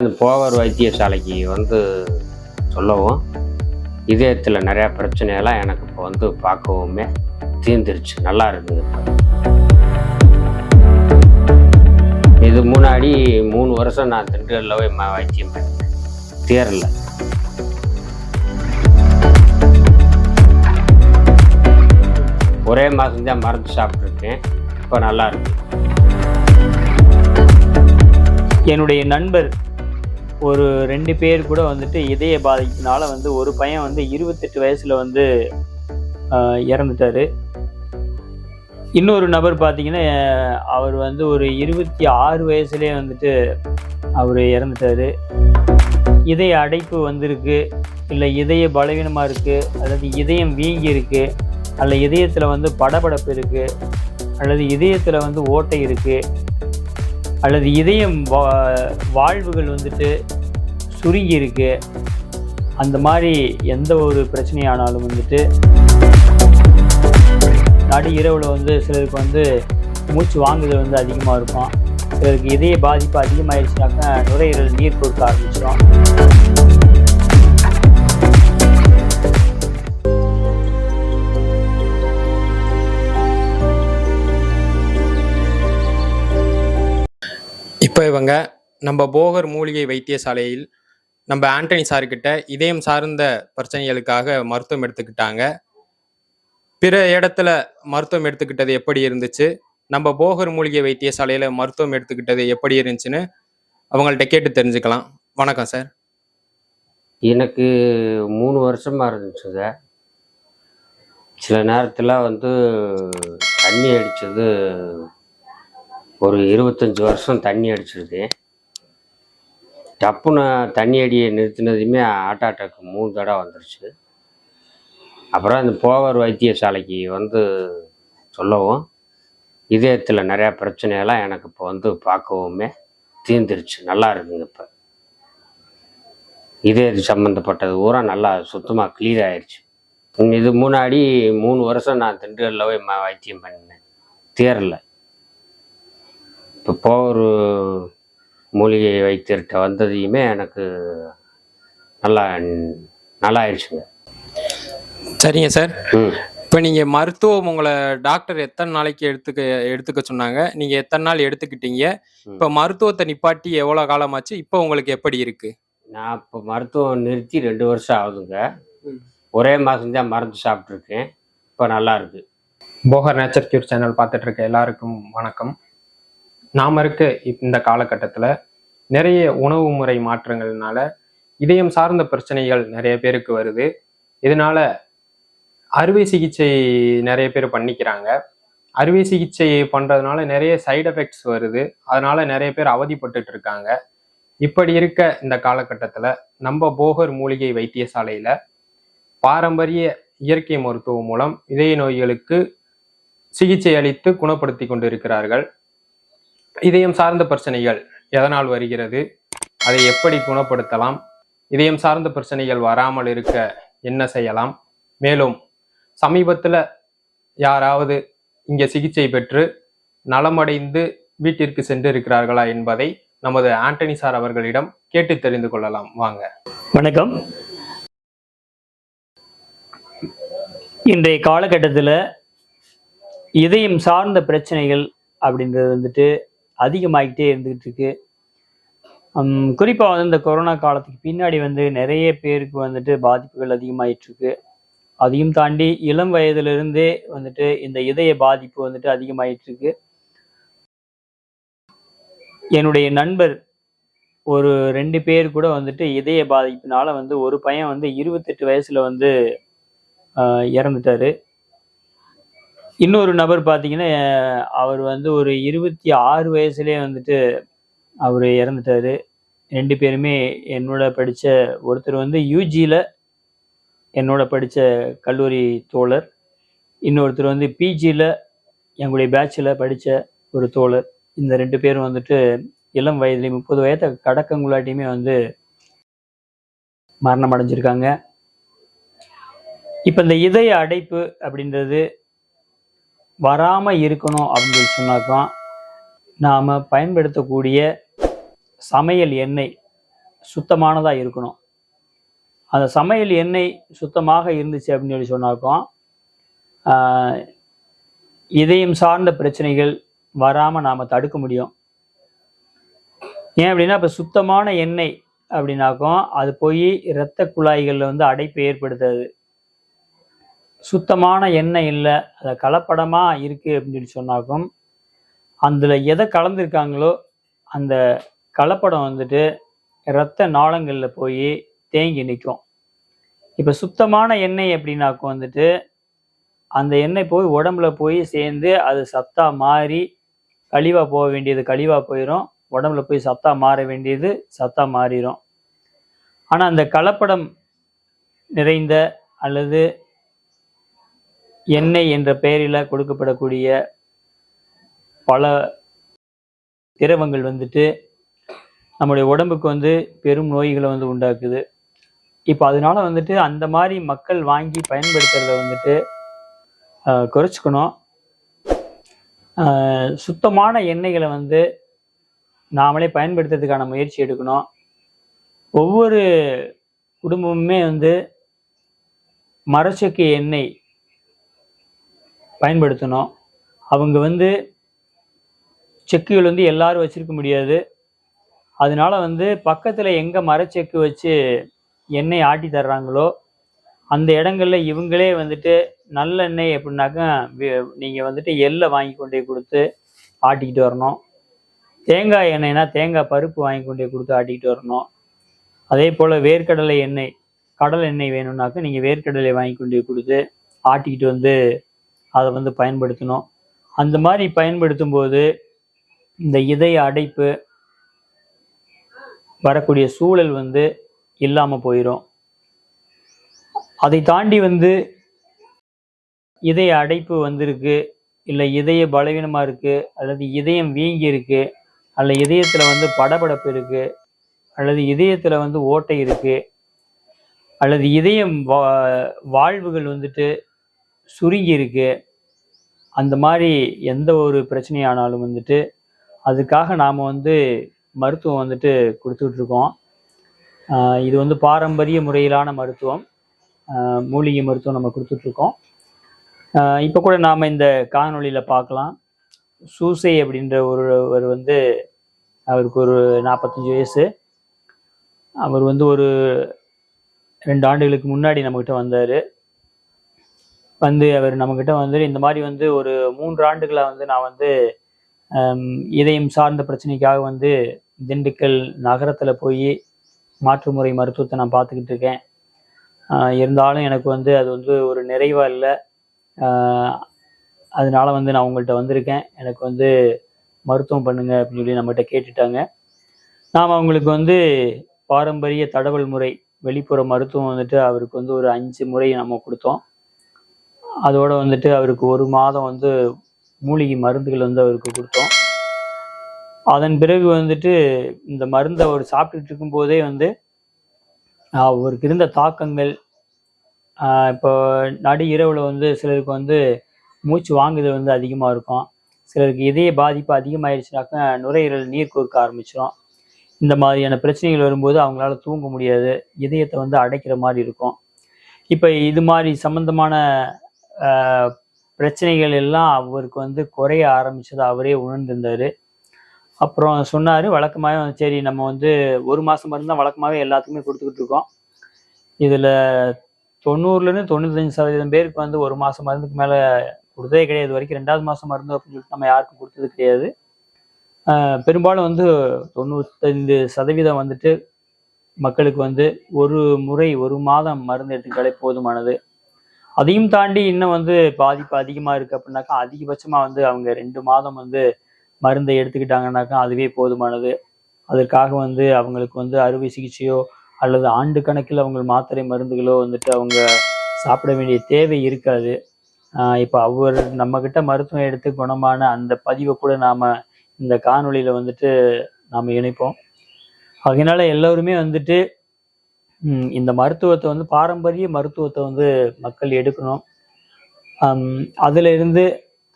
இந்த போவர் வைத்தியசாலைக்கு வந்து சொல்லவும் இதயத்தில் நிறையா பிரச்சனையெல்லாம் எனக்கு இப்போ வந்து பார்க்கவுமே தீர்ந்துருச்சு. நல்லா இருக்குது இப்போ. இது முன்னாடி மூணு வருஷம் நான் திண்டுக்கல்ல போய் ம- வைத்தியம் பண்ணேன் தேரல. ஒரே மாதம்தான் மறந்து மருந்து சாப்பிட்ருக்கேன் இப்போ நல்லா இருக்கு. என்னுடைய நண்பர் ஒரு ரெண்டு பேர் கூட வந்துட்டு இதய பாதிப்பினால வந்து ஒரு பையன் வந்து இருபத்தெட்டு வயசுல வந்து இறந்துட்டாரு. இன்னொரு நபர் பார்த்தீங்கன்னா அவர் வந்து ஒரு இருபத்தி ஆறு வயசுலேயே வந்துட்டு அவர் இறந்துட்டாரு. இதய அடைப்பு வந்திருக்கு இல்லை இதய பலவீனமாக இருக்குது அல்லது இதயம் வீங்கி இருக்குது அல்ல இதயத்தில் வந்து படபடப்பு இருக்குது அல்லது இதயத்தில் வந்து ஓட்டை இருக்குது அல்லது இதயம் வா- வாழ்வுகள் வந்துட்டு சுருங்கி இருக்கு. அந்த மாதிரி எந்த ஒரு பிரச்சனையானாலும் வந்துட்டு நடு இரவில் வந்து சிலருக்கு வந்து மூச்சு வாங்குதல் வந்து அதிகமாக இருக்கும். சிலருக்கு இதய பாதிப்பு அதிகமாகிடுச்சுனாக்கா நுரையீரல் நீர் கொடுக்க ஆரம்பிச்சிடும் இவங்க நம்ம போகர் மூலிகை வைத்தியசாலையில் நம்ம ஆண்டனி சார்கிட்ட இதயம் சார்ந்த பிரச்சனைகளுக்காக மருத்துவம் எடுத்துக்கிட்டாங்க. பிற இடத்துல மருத்துவம் எடுத்துக்கிட்டது எப்படி இருந்துச்சு? நம்ம போகர் மூலிகை வைத்தியசாலையில் மருத்துவம் எடுத்துக்கிட்டது எப்படி இருந்துச்சுன்னு அவங்கள்ட்ட கேட்டு தெரிஞ்சுக்கலாம். வணக்கம் சார். எனக்கு மூணு வருஷமாக இருந்துச்சுங்க சில நேரத்தில் வந்து தண்ணி அடித்தது ஒரு இருபத்தஞ்சி வருஷம் தண்ணி அடிச்சிருது டப்புன்னு தண்ணி அடியை நிறுத்தினதுமே ஹார்ட் அட்டாக் மூணு தடவை வந்துருச்சு. அப்புறம் இந்த போவர் வைத்தியசாலைக்கு வந்து சொல்லவும் இதயத்தில் நிறையா பிரச்சனையெல்லாம் எனக்கு இப்போ வந்து பார்க்கவுமே தீர்ந்துருச்சு. நல்லா இருக்குங்க இப்போ. இதய சம்மந்தப்பட்டது பூரா நல்லா சுத்தமாக கிளியர் ஆயிடுச்சு இது முன்னாடி மூணு வருஷம் நான் திண்டுக்கல்ல போய் வைத்தியம் பண்ணினேன் தேரலை. இப்போ போர் மூலிகை வைத்தியர்கிட்ட வந்ததையுமே எனக்கு நல்லா நல்லா ஆயிடுச்சுங்க சரிங்க சார். இப்போ நீங்கள் மருத்துவம் உங்களை டாக்டர் எத்தனை நாளைக்கு எடுத்துக்க எடுத்துக்க சொன்னாங்க? நீங்கள் எத்தனை நாள் எடுத்துக்கிட்டீங்க? இப்போ மருத்துவத்தை நிப்பாட்டி எவ்வளோ காலமாச்சு? இப்போ உங்களுக்கு எப்படி இருக்கு? நான் இப்போ மருத்துவம் நிறுத்தி ரெண்டு வருஷம் ஆகுதுங்க. ஒரே மாதம் தான் மருந்து சாப்பிட்ருக்கேன் இப்போ நல்லா இருக்கு. போகர் நேச்சர் கியூர் சேனல் பார்த்துட்டு இருக்க எல்லாருக்கும் வணக்கம். நாம் இருக்க இப்- இந்த காலகட்டத்தில் நிறைய உணவு முறை மாற்றங்கள்னால இதயம் சார்ந்த பிரச்சனைகள் நிறைய பேருக்கு வருது. இதனால அறுவை சிகிச்சை நிறைய பேர் பண்ணிக்கிறாங்க. அறுவை சிகிச்சை பண்ணுறதுனால நிறைய சைடு எஃபெக்ட்ஸ் வருது. அதனால நிறைய பேர் அவதிப்பட்டு இருக்காங்க. இப்படி இருக்க இந்த காலகட்டத்தில் நம்ம போகர் மூலிகை வைத்தியசாலையில் பாரம்பரிய இயற்கை மருத்துவம் மூலம் இதய நோய்களுக்கு சிகிச்சை அளித்து குணப்படுத்தி கொண்டிருக்கிறார்கள். இதயம் சார்ந்த பிரச்சனைகள் எதனால் வருகிறது? அதை எப்படி குணப்படுத்தலாம்? இதயம் சார்ந்த பிரச்சனைகள் வராமல் இருக்க என்ன செய்யலாம்? மேலும் சமீபத்தில் யாராவது இங்கே சிகிச்சை பெற்று நலமடைந்து வீட்டிற்கு சென்று இருக்கிறார்களா என்பதை நமது ஆண்டனி சார் அவர்களிடம் கேட்டு தெரிந்து கொள்ளலாம். வாங்க. வணக்கம். இன்றைய காலகட்டத்தில் இதயம் சார்ந்த பிரச்சனைகள் அப்படின்றது வந்துட்டு அதிகமாகிட்டே இருந்துகிட்டு இருக்கு குறிப்பாக வந்து இந்த கொரோனா காலத்துக்கு பின்னாடி வந்து நிறைய பேருக்கு வந்துட்டு பாதிப்புகள் அதிகமாயிட்டு இருக்கு அதையும் தாண்டி இளம் வயதிலிருந்தே வந்துட்டு இந்த இதய பாதிப்பு வந்துட்டு அதிகமாயிட்டு இருக்கு என்னுடைய நண்பர் ஒரு ரெண்டு பேர் கூட வந்துட்டு இதய பாதிப்பினால வந்து ஒரு பையன் வந்து இருபத்தெட்டு வயசுல வந்து இறந்துட்டாரு. இன்னொரு நபர் பார்த்தீங்கன்னா அவர் வந்து ஒரு இருபத்தி ஆறு வயசுலேயே வந்துட்டு அவர் இறந்துட்டாரு. ரெண்டு பேருமே என்னோட படித்த ஒருத்தர் வந்து யூஜியில் என்னோட படித்த கல்லூரி தோழர். இன்னொருத்தர் வந்து பிஜியில் எங்களுடைய பேட்சில் படித்த ஒரு தோழர். இந்த ரெண்டு பேரும் வந்துட்டு இளம் வயதுலேயும் முப்பது வயதை கடக்கங்குள்ளாட்டியுமே வந்து மரணம் அடைஞ்சிருக்காங்க. இப்போ இந்த இதய அடைப்பு அப்படின்றது வராமல் இருக்கணும் அப்படின்னு சொல்லி சொன்னாக்கா நாம் பயன்படுத்தக்கூடிய சமையல் எண்ணெய் சுத்தமானதாக இருக்கணும். அந்த சமையல் எண்ணெய் சுத்தமாக இருந்துச்சு அப்படின்னு சொல்லி சொன்னாக்கும் இதயம் சார்ந்த பிரச்சனைகள் வராமல் நாம் தடுக்க முடியும். ஏன் அப்படின்னா இப்போ சுத்தமான எண்ணெய் அப்படின்னாக்கும் அது போய் இரத்த குழாய்களில் வந்து அடைப்பு ஏற்படுத்தாது. சுத்தமான எண்ணெய் இல்லை அது கலப்படமாக இருக்குது அப்படின்னு சொல்லி சொன்னாக்கும் அதில் எதை கலந்துருக்காங்களோ அந்த கலப்படம் வந்துட்டு இரத்த நாளங்களில் போய் தேங்கி நிற்கும் இப்போ சுத்தமான எண்ணெய் அப்படின்னாக்கும் வந்துட்டு அந்த எண்ணெய் போய் உடம்புல போய் சேர்ந்து அது சத்தா மாறி கழிவாக போக வேண்டியது கழிவாக போயிடும் உடம்புல போய் சத்தா மாற வேண்டியது சத்தா மாறிடும் ஆனால் அந்த கலப்படம் நிறைந்த அல்லது எண்ணெய் என்ற பெயரில் கொடுக்கப்படக்கூடிய பல திரவங்கள் வந்துட்டு நம்முடைய உடம்புக்கு வந்து பெரும் நோய்களை வந்து உண்டாக்குது. இப்போ அதனால வந்துட்டு அந்த மாதிரி மக்கள் வாங்கி பயன்படுத்துறத வந்துட்டு குறைச்சிக்கணும். சுத்தமான எண்ணெய்களை வந்து நாமளே பயன்படுத்துறதுக்கான முயற்சி எடுக்கணும். ஒவ்வொரு குடும்பமுமே வந்து மரச்செக்கு எண்ணெய் பயன்படுத்தணும். அவங்க வந்து செக்குகள் வந்து எல்லாரும் வச்சிருக்க முடியாது. அதனால வந்து பக்கத்தில் எங்கே மரச்செக்கு வச்சு எண்ணெய் ஆட்டி தர்றாங்களோ அந்த இடங்களில் இவங்களே வந்துட்டு நல்லெண்ணெய் எப்படின்னாக்கா வி- நீங்கள் வந்துட்டு எள்ளை வாங்கி கொண்டே கொடுத்து ஆட்டிக்கிட்டு வரணும். தேங்காய் எண்ணெய்னா தேங்காய் பருப்பு வாங்கி கொண்டே கொடுத்து ஆட்டிக்கிட்டு வரணும். அதே போல் வேர்க்கடலை எண்ணெய் கடலை எண்ணெய் வேணும்னாக்கா நீங்கள் வேர்க்கடலை வாங்கி கொண்டு கொடுத்து ஆட்டிக்கிட்டு வந்து அதை வந்து பயன்படுத்தணும். அந்த மாதிரி பயன்படுத்தும் போது இந்த இதய அடைப்பு வரக்கூடிய சூழல் வந்து இல்லாமல் போயிடும் அதை தாண்டி வந்து இதய அடைப்பு வந்திருக்கு இல்லை இதய பலவீனமாக இருக்குது அல்லது இதயம் வீங்கி இருக்கு அல்ல இதயத்தில் வந்து படபடப்பு இருக்கு அல்லது இதயத்தில் வந்து ஓட்டை இருக்கு அல்லது இதயம் வா- வாழ்வுகள் வந்துட்டு சுருங்கி இருக்குது அந்த மாதிரி எந்த ஒரு பிரச்சனையானாலும் வந்துட்டு அதுக்காக நாம் வந்து மருத்துவம் வந்துட்டு கொடுத்துக்கிட்டு இருக்கோம் இது வந்து பாரம்பரிய முறையிலான மருத்துவம். மூலிகை மருத்துவம் நம்ம கொடுத்துட்ருக்கோம். இப்போ கூட நாம் இந்த காணொளியில் பார்க்கலாம். சூசை அப்படின்ற ஒருவர் வந்து அவருக்கு ஒரு நாற்பத்தஞ்சு வயசு. அவர் வந்து ஒரு ரெண்டு ஆண்டுகளுக்கு முன்னாடி நம்மக்கிட்ட வந்தார். வந்து அவர் நம்மக்கிட்ட வந்து இந்த மாதிரி வந்து ஒரு மூன்று ஆண்டுகளாக வந்து நான் வந்து இதயம் சார்ந்த பிரச்சனைக்காக வந்து திண்டுக்கல் நகரத்தில் போய் மாற்று முறை மருத்துவத்தை நான் பார்த்துக்கிட்டு இருக்கேன். இருந்தாலும் எனக்கு வந்து அது வந்து ஒரு நிறைவாக இல்லை. அதனால வந்து நான் உங்கள்கிட்ட வந்திருக்கேன். எனக்கு வந்து மருத்துவம் பண்ணுங்க அப்படின்னு சொல்லி நம்மகிட்ட கேட்டுட்டாங்க. நாம் அவங்களுக்கு வந்து பாரம்பரிய தடவல் முறை வெளிப்புற மருத்துவம் வந்துட்டு அவருக்கு வந்து ஒரு அஞ்சு முறை நம்ம கொடுத்தோம். அதோடு வந்துட்டு அவருக்கு ஒரு மாதம் வந்து மூலிகை மருந்துகள் வந்து அவருக்கு கொடுத்தோம். அதன் பிறகு வந்துட்டு இந்த மருந்தை அவர் சாப்பிட்டுட்டு இருக்கும்போதே வந்து அவருக்கு இருந்த தாக்கங்கள் இப்போ நடு இரவில் வந்து சிலருக்கு வந்து மூச்சு வாங்குதல் வந்து அதிகமாக இருக்கும். சிலருக்கு இதய பாதிப்பு அதிகமாயிருச்சுனாக்கா நுரையீரல் நீர் கொடுக்க ஆரம்பிச்சிடும் இந்த மாதிரியான பிரச்சனைகள் வரும்போது அவங்களால தூங்க முடியாது. இதயத்தை வந்து அடைக்கிற மாதிரி இருக்கும். இப்போ இது மாதிரி சம்பந்தமான பிரச்சனைகள் எல்லாம் அவருக்கு வந்து குறைய ஆரம்பிச்சதை அவரே உணர்ந்திருந்தார். அப்புறம் சொன்னார் வழக்கமாகவே வந்து சரி நம்ம வந்து ஒரு மாதம் மருந்து தான் வழக்கமாகவே எல்லாத்துக்குமே கொடுத்துக்கிட்டு இருக்கோம். இதில் தொண்ணூறுலேருந்து தொண்ணூத்தஞ்சு சதவீதம் பேருக்கு வந்து ஒரு மாதம் மருந்துக்கு மேலே கொடுத்ததே கிடையாது. வரைக்கும் ரெண்டாவது மாதம் மருந்து அப்படின்னு சொல்லிட்டு நம்ம யாருக்கும் கொடுத்தது கிடையாது. பெரும்பாலும் வந்து தொண்ணூத்தஞ்சு சதவீதம் வந்துட்டு மக்களுக்கு வந்து ஒரு முறை ஒரு மாதம் மருந்து எடுத்துக்கிட்டாலே போதுமானது. அதையும் தாண்டி இன்னும் வந்து பாதிப்பு அதிகமாக இருக்குது அப்படின்னாக்கா அதிகபட்சமாக வந்து அவங்க ரெண்டு மாதம் வந்து மருந்தை எடுத்துக்கிட்டாங்கன்னாக்கா அதுவே போதுமானது. அதற்காக வந்து அவங்களுக்கு வந்து அறுவை சிகிச்சையோ அல்லது ஆண்டு கணக்கில் அவங்க மாத்திரை மருந்துகளோ வந்துட்டு அவங்க சாப்பிட வேண்டிய தேவை இருக்காது. இப்போ அவர் நம்மக்கிட்ட மருத்துவம் எடுத்து குணமான அந்த பதிவை கூட நாம் இந்த காணொளியில் வந்துட்டு நாம் இணைப்போம். அதனால எல்லோருமே வந்துட்டு இந்த மருத்துவத்தை வந்து பாரம்பரிய மருத்துவத்தை வந்து மக்கள் எடுக்கணும். அதுல இருந்து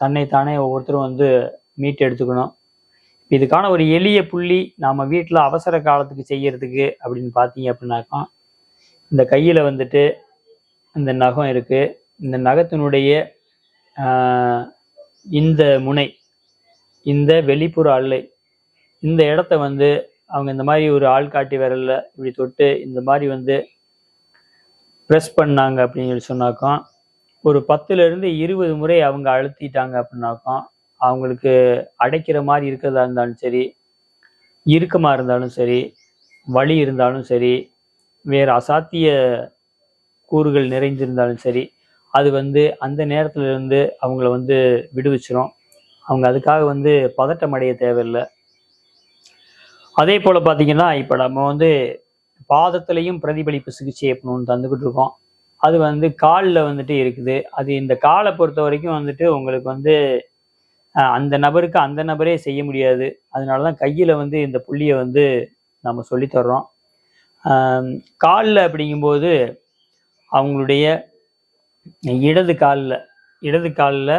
தன்னை தானே ஒவ்வொருத்தரும் வந்து மீட்டு எடுத்துக்கணும். இதுக்கான ஒரு எளிய புள்ளி நாம் வீட்டில் அவசர காலத்துக்கு செய்யறதுக்கு அப்படின்னு பார்த்தீங்க அப்படின்னாக்கா இந்த கையில் வந்துட்டு இந்த நகம் இருக்குது இந்த நகத்தினுடைய இந்த முனை இந்த வெளிப்புற அல்லை இந்த இடத்த வந்து அவங்க இந்த மாதிரி ஒரு ஆள்காட்டி விரல்ல இப்படி தொட்டு இந்த மாதிரி வந்து ப்ரெஸ் பண்ணாங்க அப்படின்னு சொல்லி சொன்னாக்கா ஒரு பத்துலேருந்து இருபது முறை அவங்க அழுத்திட்டாங்க அப்படின்னாக்கோ அவங்களுக்கு அடைக்கிற மாதிரி இருக்கிறதா இருந்தாலும் சரி இறுக்கமாக இருந்தாலும் சரி வலி இருந்தாலும் சரி வேறு அசாத்திய கூறுகள் நிறைஞ்சிருந்தாலும் சரி அது வந்து அந்த நேரத்தில் இருந்து அவங்கள வந்து விடுவிச்சிரும். அவங்க அதுக்காக வந்து பதட்டம் அடைய தேவையில்லை. அதே போல் பார்த்தீங்கன்னா இப்போ நம்ம வந்து பாதத்துலேயும் பிரதிபலிப்பு சிகிச்சை இப்போ ஒன்று தந்துக்கிட்டு இருக்கோம். அது வந்து காலில் வந்துட்டு இருக்குது. அது இந்த காலை பொறுத்த வரைக்கும் வந்துட்டு உங்களுக்கு வந்து அந்த நபருக்கு அந்த நபரே செய்ய முடியாது. அதனால தான் கையில் வந்து இந்த புள்ளியை வந்து நம்ம சொல்லித்தர்றோம். காலில் அப்படிங்கும்போது அவங்களுடைய இடது காலில் இடது காலில்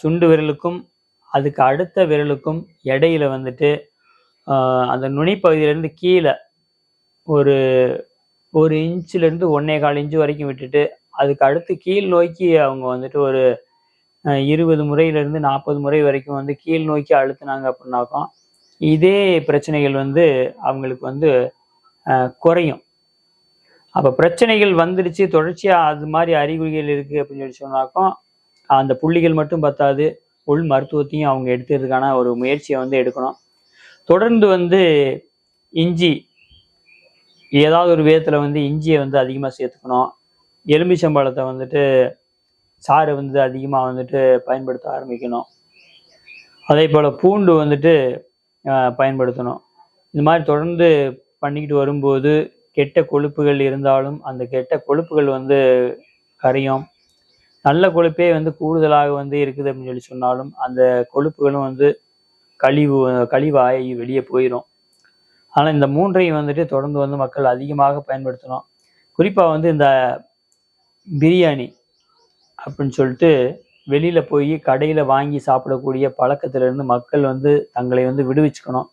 சுண்டு விரலுக்கும் அதுக்கு அடுத்த விரலுக்கும் இடையில வந்துட்டு அந்த நுனிப்பகுதியிலேருந்து கீழே ஒரு ஒரு இன்ச்சிலேருந்து ஒன்னே கால் இன்ச்சு வரைக்கும் விட்டுட்டு அதுக்கு அடுத்து கீழ் நோக்கி அவங்க வந்துட்டு ஒரு இருபது முறையிலேருந்து நாற்பது முறை வரைக்கும் வந்து கீழ் நோக்கி அழுத்துனாங்க அப்படின்னாக்கா இதே பிரச்சனைகள் வந்து அவங்களுக்கு வந்து குறையும். அப்போ பிரச்சனைகள் வந்துடுச்சு தொடர்ச்சியாக அது மாதிரி அறிகுறிகள் இருக்குது அப்படின்னு சொல்லி சொன்னாக்கா அந்த புள்ளிகள் மட்டும் பத்தாது உள் மருத்துவத்தையும் அவங்க எடுத்துறதுக்கான ஒரு முயற்சியை வந்து எடுக்கணும். தொடர்ந்து வந்து இஞ்சி ஏதாவது ஒரு விதத்தில் வந்து இஞ்சியை வந்து அதிகமாக சேர்த்துக்கணும். எலுமிச்சம்பழத்தை வந்துட்டு சாறு வந்து அதிகமாக வந்துட்டு பயன்படுத்த ஆரம்பிக்கணும். அதே போல் பூண்டு வந்துட்டு பயன்படுத்தணும். இந்த மாதிரி தொடர்ந்து பண்ணிக்கிட்டு வரும்போது கெட்ட கொழுப்புகள் இருந்தாலும் அந்த கெட்ட கொழுப்புகள் வந்து கரையும். நல்ல கொழுப்பே வந்து கூடுதலாக வந்து இருக்குது அப்படின்னு சொல்லி சொன்னாலும் அந்த கொழுப்புகளும் வந்து கழிவு கழிவாயி வெளியே போயிடும் ஆனால் இந்த மூன்றையும் வந்துட்டு தொடர்ந்து வந்து மக்கள் அதிகமாக பயன்படுத்தணும். குறிப்பாக வந்து இந்த பிரியாணி அப்படின்னு சொல்லிட்டு வெளியில் போய் கடையில் வாங்கி சாப்பிடக்கூடிய பழக்கத்திலிருந்து மக்கள் வந்து தங்களை வந்து விடுவிச்சுக்கணும்.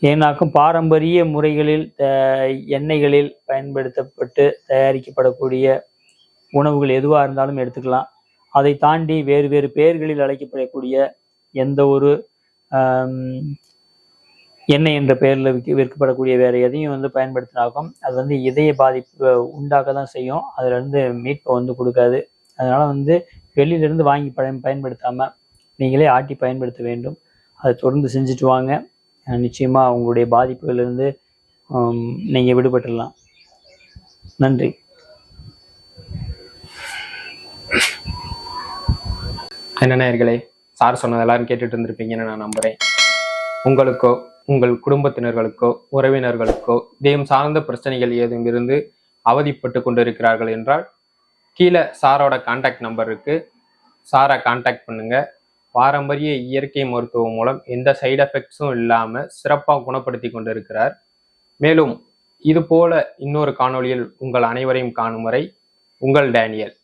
ஏன்னாக்கும் பாரம்பரிய முறைகளில் த- எண்ணெய்களில் பயன்படுத்தப்பட்டு தயாரிக்கப்படக்கூடிய உணவுகள் எதுவாக இருந்தாலும் எடுத்துக்கலாம். அதை தாண்டி வேறு வேறு பெயர்களில் அழைக்கப்படக்கூடிய எந்த ஒரு எண்ணெய் என்ற பெயரில் விற்க விற்கப்படக்கூடிய வேறு எதையும் வந்து பயன்படுத்தினாக்கும் அது வந்து இதய பாதிப்பு உண்டாக்க தான் செய்யும். அதுல இருந்து மீட்பை வந்து கொடுக்காது. அதனால் வந்து வெளியிலிருந்து வாங்கி பயன் பயன்படுத்தாமல் நீங்களே ஆட்டி பயன்படுத்த வேண்டும். அதை தொடர்ந்து செஞ்சுட்டு வாங்க. நிச்சயமாக உங்களுடைய பாதிப்புகளிலிருந்து நீங்கள் விடுபட்டுடலாம். நன்றி. என்ன நேயர்களே சார் சொன்னது எல்லாரும் கேட்டுட்டு இருந்திருப்பீங்கன்னு நான் நம்புறேன். உங்களுக்கோ உங்கள் குடும்பத்தினர்களுக்கோ உறவினர்களுக்கோ இதயம் சார்ந்த பிரச்சனைகள் ஏதும் இருந்து அவதிப்பட்டு கொண்டிருக்கிறார்கள் என்றால் கீழே சாரோட காண்டாக்ட் நம்பர் இருக்கு. சாரை காண்டாக்ட் பண்ணுங்க. பாரம்பரிய இயற்கை மருத்துவம் மூலம் எந்த சைடு எஃபெக்ட்ஸும் இல்லாமல் சிறப்பாக குணப்படுத்தி கொண்டிருக்கிறார். மேலும் இது போல இன்னொரு காணொளியில் உங்கள் அனைவரையும் காணும் வரை உங்கள் டேனியல்.